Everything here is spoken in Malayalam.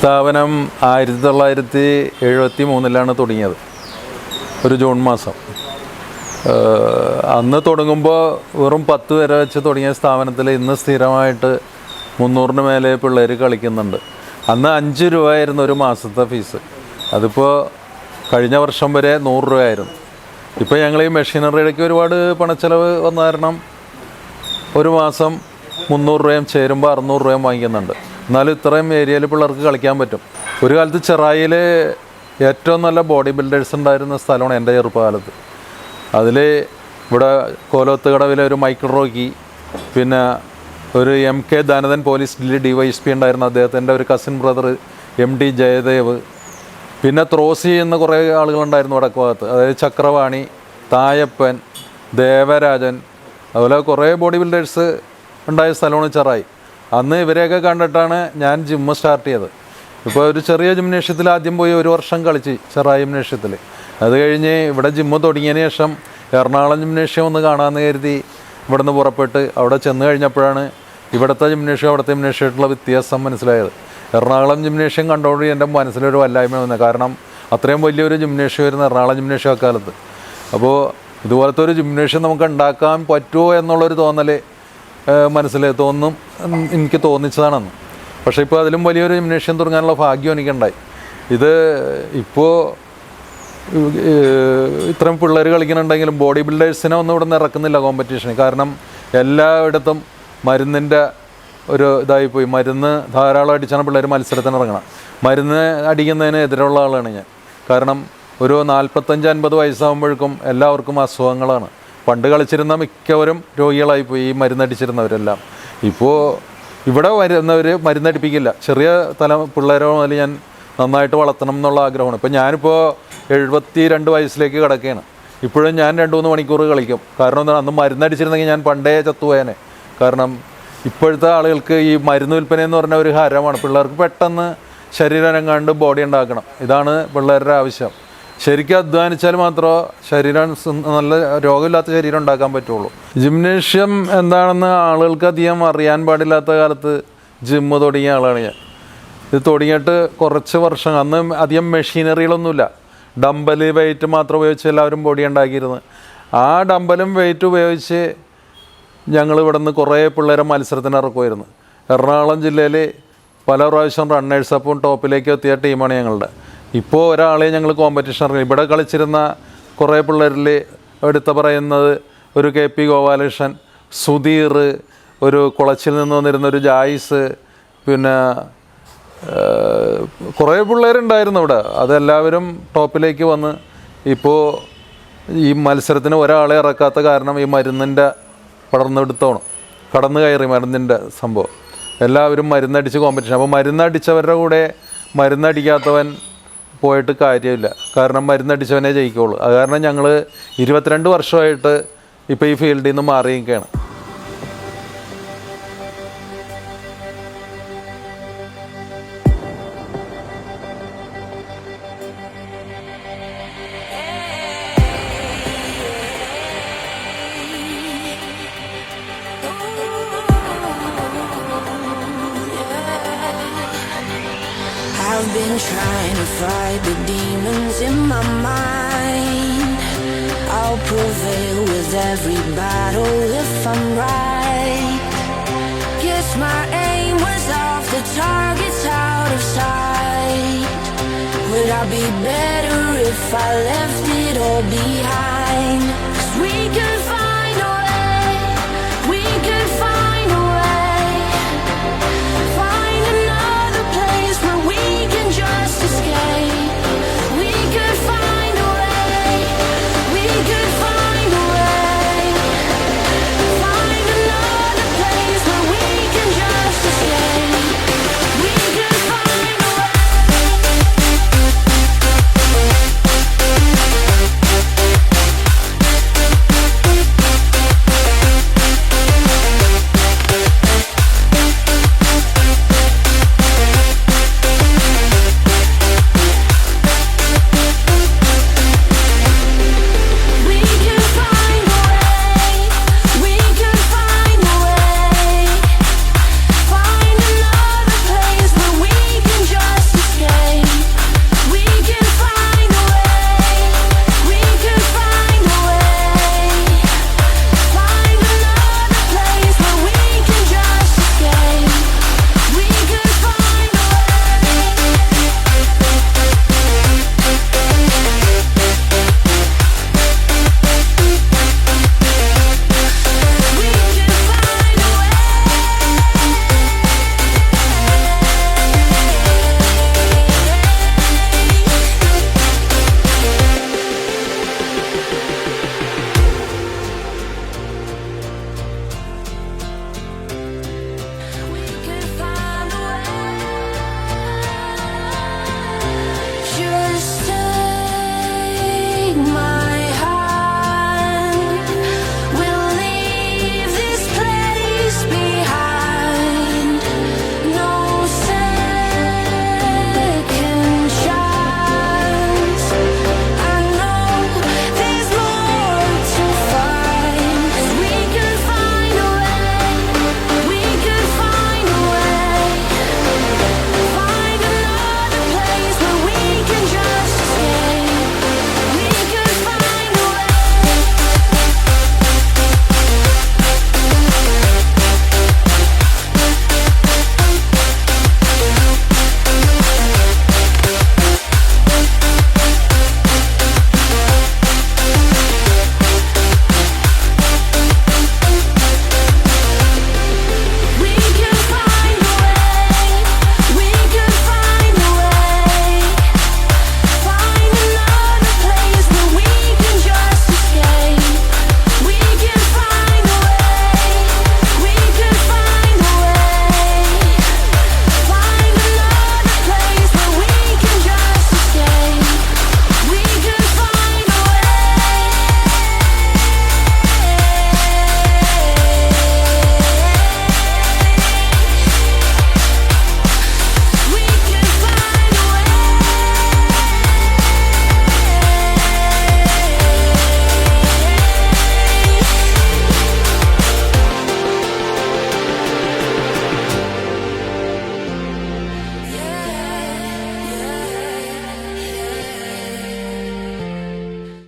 സ്ഥാപനം ആയിരത്തി തൊള്ളായിരത്തി എഴുപത്തി മൂന്നിലാണ് തുടങ്ങിയത്. ഒരു ജൂൺ മാസം. അന്ന് തുടങ്ങുമ്പോൾ വെറും പത്ത് പേരെ വെച്ച് തുടങ്ങിയ സ്ഥാപനത്തിൽ ഇന്ന് സ്ഥിരമായിട്ട് മുന്നൂറിന് മേലെ പിള്ളേർ കളിക്കുന്നുണ്ട്. അന്ന് അഞ്ച് രൂപയായിരുന്നു ഒരു മാസത്തെ ഫീസ്. അതിപ്പോൾ കഴിഞ്ഞ വർഷം വരെ നൂറ് രൂപയായിരുന്നു. ഇപ്പോൾ ഞങ്ങൾ ഈ മെഷീനറിയിലേക്ക് ഒരുപാട് പണച്ചെലവ് വന്ന കാരണം ഒരു മാസം മുന്നൂറ് രൂപയും ചേരുമ്പോൾ അറുന്നൂറ് രൂപയും വാങ്ങിക്കുന്നുണ്ട്. എന്നാലും ഇത്രയും ഏരിയയിൽ പിള്ളേർക്ക് കളിക്കാൻ പറ്റും. ഒരു കാലത്ത് ചെറായിൽ ഏറ്റവും നല്ല ബോഡി ബിൽഡേഴ്സ് ഉണ്ടായിരുന്ന സ്ഥലമാണ് എന്റെ ചെറുപ്പകാലത്ത്. അതിൽ ഇവിടെ കോലോത്ത് കടവിലെ ഒരു മൈക്കിൾ റോക്കി പിന്നെ ഒരു M K ദാനദൻ police D D Y S P ഉണ്ടായിരുന്ന അദ്ദേഹത്തിന്റെ ഒരു cousin brother M D Jayadev. പിന്നെ ത്രോസി എന്ന കുറേ ആളുകളുണ്ടായിരുന്നു വടക്കു ഭാഗത്ത് അതായത് ചക്രവാണി തായപ്പൻ ദേവരാജൻ അതുപോലെ കുറേ ബോഡി ബിൽഡേഴ്സ് ഉണ്ടായ സ്ഥലമാണ് ചെറായി. അന്ന് ഇവരെയൊക്കെ കണ്ടിട്ടാണ് ഞാൻ ജിമ്മ് സ്റ്റാർട്ട് ചെയ്തത്. ഇപ്പോൾ ഒരു ചെറിയ ജിംനേഷ്യത്തിൽ ആദ്യം പോയി ഒരു വർഷം കളിച്ച് ചെറായി ജിംനേഷ്യത്തിൽ അത് കഴിഞ്ഞ് ഇവിടെ ജിമ്മ് തുടങ്ങിയതിന് ശേഷം എറണാകുളം ജിംനേഷ്യം ഒന്ന് കാണാമെന്ന് കരുതി ഇവിടെ നിന്ന് പുറപ്പെട്ട് അവിടെ ചെന്ന് കഴിഞ്ഞപ്പോഴാണ് ഇവിടുത്തെ ജിംനേഷ്യം അവിടുത്തെ ജിംനേഷ്യമായിട്ടുള്ള വ്യത്യാസം മനസ്സിലായത്. എറണാകുളം ജിംനേഷ്യം കണ്ടോണ്ട് എന്റെ മനസ്സിലൊരു വല്ലായ്മ വന്നത് കാരണം അത്രയും വലിയൊരു ജിംനേഷ്യം വരുന്ന എറണാകുളം ജിംനേഷ്യം അക്കാലത്ത് അപ്പോൾ ഇതുപോലത്തെ ഒരു ജിംനേഷ്യം നമുക്ക് ഉണ്ടാക്കാൻ പറ്റുമോ എന്നുള്ളൊരു തോന്നൽ മനസ്സിൽ തോന്നും എനിക്ക് തോന്നിച്ചതാണെന്ന്. പക്ഷേ ഇപ്പോൾ അതിലും വലിയൊരു ജിംനേഷ്യം തുടങ്ങാനുള്ള ഭാഗ്യം എനിക്കുണ്ടായി. ഇത് ഇപ്പോൾ ഇത്രയും പിള്ളേർ കളിക്കുന്നുണ്ടെങ്കിലും ബോഡി ബിൽഡേഴ്സിനെ ഒന്നും ഇവിടെ നിന്ന് ഇറക്കുന്നില്ല കോമ്പറ്റീഷന് കാരണം എല്ലായിടത്തും മരുന്നിന്റെ ഒരു ഇതായിപ്പോയി. മരുന്ന് ധാരാളം അടിച്ചാണ് പിള്ളേർ മത്സരത്തിന് ഇറങ്ങണം മരുന്ന് അടിക്കുന്നതിന് എതിരുള്ള ആളാണ് ഞാൻ. കാരണം ഒരു നാൽപ്പത്തഞ്ച് അൻപത് വയസ്സാകുമ്പോഴേക്കും എല്ലാവർക്കും അസുഖങ്ങളാണ്. പണ്ട് കളിച്ചിരുന്ന മിക്കവരും രോഗികളായിപ്പോയി ഈ മരുന്നടിച്ചിരുന്നവരെല്ലാം. ഇപ്പോൾ ഇവിടെ വരുന്നവർ മരുന്നടിപ്പിക്കില്ല. ചെറിയ തല പിള്ളേരോ മുതൽ ഞാൻ നന്നായിട്ട് വളർത്തണം എന്നുള്ള ആഗ്രഹമാണ്. ഇപ്പോൾ ഞാനിപ്പോൾ എഴുപത്തി രണ്ട് വയസ്സിലേക്ക് കിടക്കുകയാണ്. ഇപ്പോഴും ഞാൻ രണ്ട് മൂന്ന് മണിക്കൂർ കളിക്കും. കാരണം എന്താണ്? അന്ന് മരുന്നടിച്ചിരുന്നെങ്കിൽ ഞാൻ പണ്ടേ ചത്തുപോയേനെ. കാരണം ഇപ്പോഴത്തെ ആളുകൾക്ക് ഈ മരുന്ന് വിൽപ്പന എന്ന് പറഞ്ഞ ഒരു ഹരമാണ്. പിള്ളേർക്ക് പെട്ടെന്ന് ശരീരം കണ്ട് ബോഡി ഉണ്ടാക്കണം. ഇതാണ് പിള്ളേരുടെ ആവശ്യം. ശരിക്കും അധ്വാനിച്ചാൽ മാത്രമേ ശരീരം നല്ല രോഗമില്ലാത്ത ശരീരം ഉണ്ടാക്കാൻ പറ്റുള്ളൂ. ജിംനേഷ്യം എന്താണെന്ന് ആളുകൾക്ക് അധികം അറിയാൻ പാടില്ലാത്ത കാലത്ത് ജിമ്മ് തുടങ്ങിയ ആളാണ് ഞാൻ. ഇത് തുടങ്ങിയിട്ട് കുറച്ച് വർഷം അന്ന് അധികം മെഷീനറികളൊന്നുമില്ല. ഡമ്പൽ വെയിറ്റ് മാത്രം ഉപയോഗിച്ച് എല്ലാവരും ബോഡി ഉണ്ടാക്കിയിരുന്നത് ആ ഡമ്പലും വെയിറ്റ് ഉപയോഗിച്ച് ഞങ്ങൾ ഇവിടെ നിന്ന് കുറേ പിള്ളേരെ മത്സരത്തിന് ഇറക്കുമായിരുന്നു. എറണാകുളം ജില്ലയിൽ പല പ്രാവശ്യം റണ്ണേഴ്സ് അപ്പും ടോപ്പിലേക്ക് എത്തിയ ടീമാണ് ഞങ്ങളുടെ. ഇപ്പോൾ ഒരാളെ ഞങ്ങൾ കോമ്പറ്റീഷൻ ഇറങ്ങി. ഇവിടെ കളിച്ചിരുന്ന കുറേ പിള്ളേരിൽ എടുത്ത് പറയുന്നത് ഒരു കെ പി ഗോപാലകൃഷ്ണൻ സുധീർ ഒരു കുളച്ചിൽ നിന്ന് വന്നിരുന്ന ഒരു ജായിസ് പിന്നെ കുറേ പിള്ളേരുണ്ടായിരുന്നു ഇവിടെ. അതെല്ലാവരും ടോപ്പിലേക്ക് വന്ന് ഇപ്പോൾ ഈ മത്സരത്തിന് ഒരാളെ ഇറക്കാത്ത കാരണം ഈ മരുന്നിന്റെ പടർന്നെടുത്തോണം. കടന്നു കയറി മരുന്നിന്റെ സംഭവം. എല്ലാവരും മരുന്നടിച്ച് കോമ്പറ്റീഷൻ അപ്പോൾ മരുന്നടിച്ചവരുടെ കൂടെ മരുന്നടിക്കാത്തവൻ പോയിട്ട് കാര്യമില്ല. കാരണം മരുന്നടിച്ചവനെ ജയിക്കുള്ളൂ. അത് കാരണം ഞങ്ങൾ ഇരുപത്തിരണ്ട് വർഷമായിട്ട് ഇപ്പോൾ ഈ ഫീൽഡിൽ നിന്ന് മാറിയിരിക്കുകയാണ്. Been trying to fight the demons in my mind. I'll prevail with every battle if I'm right. Guess my aim was off, the target's out of sight. Would I be better if I left it all behind?